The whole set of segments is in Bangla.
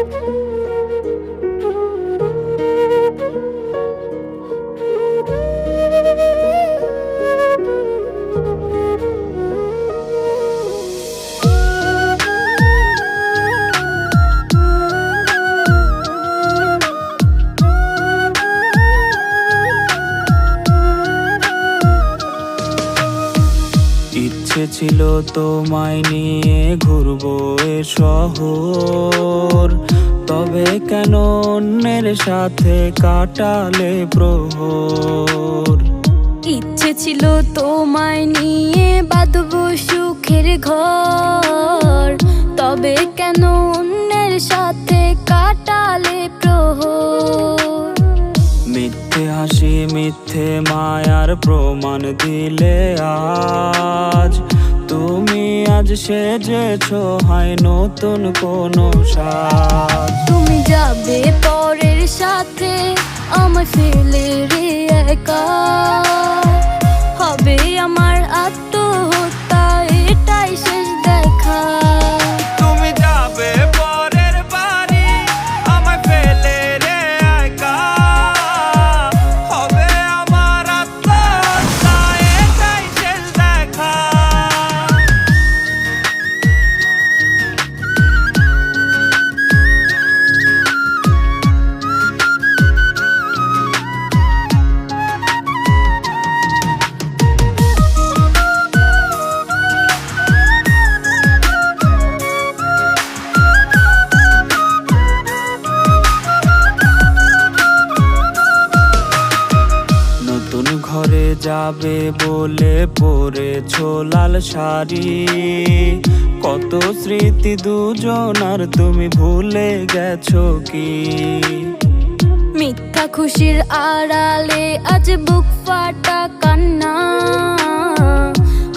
ইচ্ছে ছিল তোমায় নিয়ে ঘুরবো এ শহর। তবে কেন অন্যের সাথে কাটালে প্রহর? ইচ্ছে ছিল তোমায় নিয়ে বাঁধব সুখের ঘর তবে কেন অন্যের সাথে কাটালে প্রহর? মিথ্যে হাসি মিথ্যে মায়ার প্রমাণ দিলে আজ সেজেছ হয় নতুন কোনো সাজ। তুমি যাবে পরের সাথে আমার ফেলে ঘরে যাবে বলে পরেছ লাল শাড়ি। কত স্মৃতি দুজনার তুমি ভুলে গেছো কি? মিথ্যা খুশির আড়ালে আজ বুক ফাটা কান্না।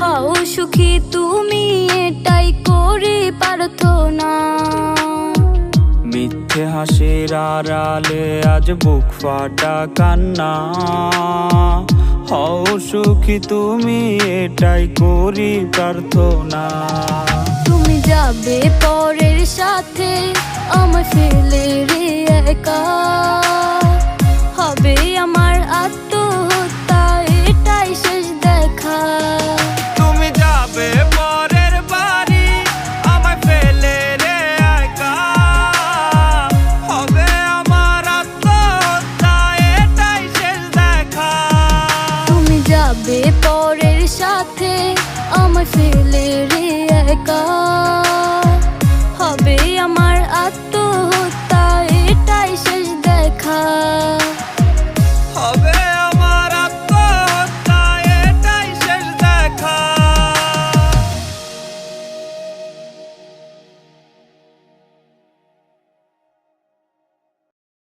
হও সুখী তুমি এটাই করি প্রার্থনা মিথ্যে হাসির আড়ালে আজ বুক ফাটা কান্না। সুখী তুমি এটাই করি প্রার্থনা। তুমি যাবে পরের সাথে আমার যে পরের সাথে আমার ফেলে রে একা। হবে আমার আত্ম